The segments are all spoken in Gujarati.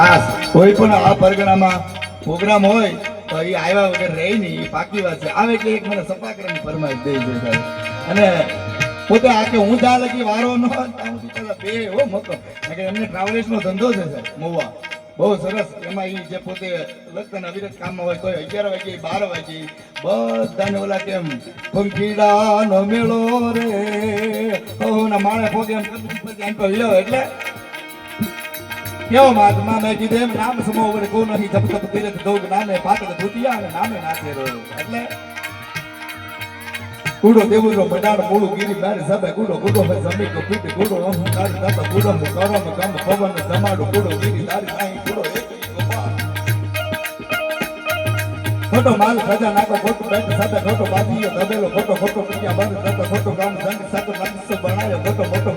ખાસ કોઈ પણ આ પરગણામાં પ્રોગ્રામ હોય, તો એ આવ્યા વગર રહી નહીં, એ પાકી વાત છે. આવે એટલે એક મને સપાકરાની ફરમાઈશ દે છે સાહેબ. અને પોતે આ કે હું જ્યાં લગી વારો ન ત્યાં બે હો મોકો. એમને ટ્રાવેલ્સનો ધંધો છે સાહેબ, મોવા. બહુ સરસ. એમાં એ જે પોતે લગતા અવિરત કામમાં હોય તો અગિયાર વાગે બાર વાગે બધાને ઓલા કેમ પંખીડા નો મેળો રે. ઓ ના માણે પોતે એમ એટલે કેવો મહાત્મા મેં કીધું એમ, નામ સમો વડે કોઈ નથી, જપ, તપ તીરથ દોગ, નામે પાતળ, ધૂતિયા અને નામે નાચે રો એટલે કુડો દેવુરો બડાડ મૂળું ગીરી, બાર સબે કુડો કુડો હે જમી કો પીટ કુડો ઓમ તાર તપ કુડો મુ કરો મ કમ પવન જમાડો કુડો ગીરી તારી નાહી કુડો એક ખોટો માલ ખજા નાખો ખોટો બેટ સાથે ખોટો બાજીયો દબેલો, ખોટો ખોટો ક્રિયા બંધ થતો ખોટો કામ સંગ સાથે નકશો બનાવ્યો ખોટો ખોટો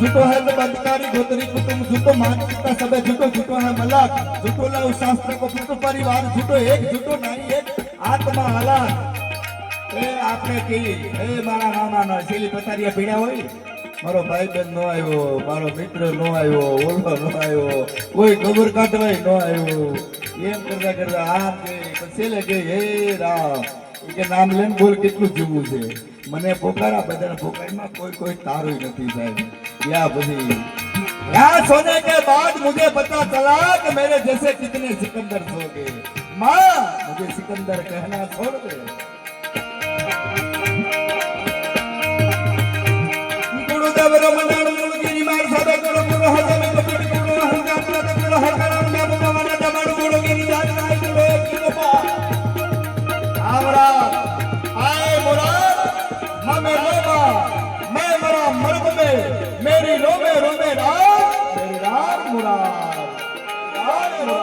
જૂઠો હે બંધકારી ગોતરી કુટુંબ જૂઠો માતા સબે જૂઠો જૂઠો હે મલાક જૂઠો લવ શાસ્ત્ર કો જૂઠો પરિવાર જૂઠો એક જૂઠો નહીં એક આત્મા હલાક એ આપણે કહીએ એ મારા મામા નો છેલી પથારીયા પીડ્યા હોય? મારો ભાઈ બેન નો આવ્યો, મારો મિત્ર નો આવ્યો, ઓળખો નો આવ્યો, કોઈ ગબર કાઢવાય નો આવ્યો. એમ કરતા કરતા આ કે પછી લે કે, હે રામ. કે, નામ લઈને બોલ, કેટલું જીવવું છે? મને પોકારા બધાના પોકારમાં કોઈ કોઈ તારું નથી સાહેબ. या बनी यहाँ सोने के बाद मुझे पता चला कि मेरे जैसे कितने सिकंदर सो गए माँ मुझे सिकंदर कहना छोड़ दे गुरुदेव रमना કુડો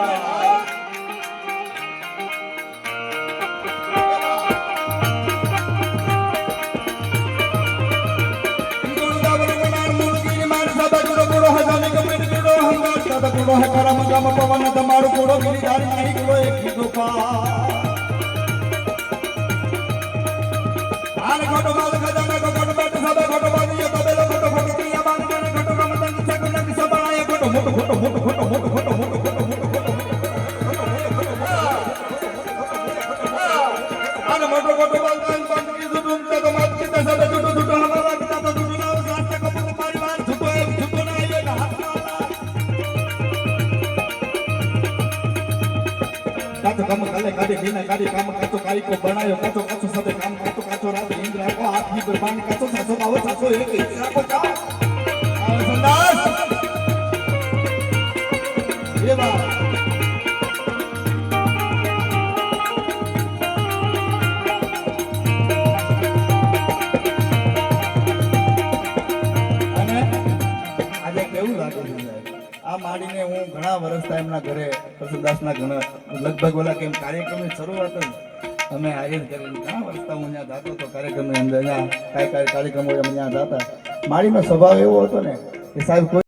હે કરમ મોટો મોટો મોટો કી કી કી ના ના હાથ કાચો કામ કાલે કાઢી બીના કાઢી કામ કાચો કાઈકો બનાયો, કાચો કાચો સાથે કામ કાચો કાચો રાત ઇન્દ્ર આપો હાથની બરબાન કાચો સાસો બાવો સાસો એક ચા આવે સંદાસ. એ આ માડીને હું ઘણા વર્ષથી એમના ઘરે પ્રસન્નદાસના ઘણા, લગભગ ઓલા કેમ કાર્યક્રમની શરૂઆત જ અમે આયોજન કરીને ઘણા વર્ષ હું અહીંયા જતો હતો કાર્યક્રમની અંદર, અહીંયા કાંઈ કાંઈ કાર્યક્રમો અમે ત્યાં જતા માડીનો સ્વભાવ એવો હતો ને કે સાહેબ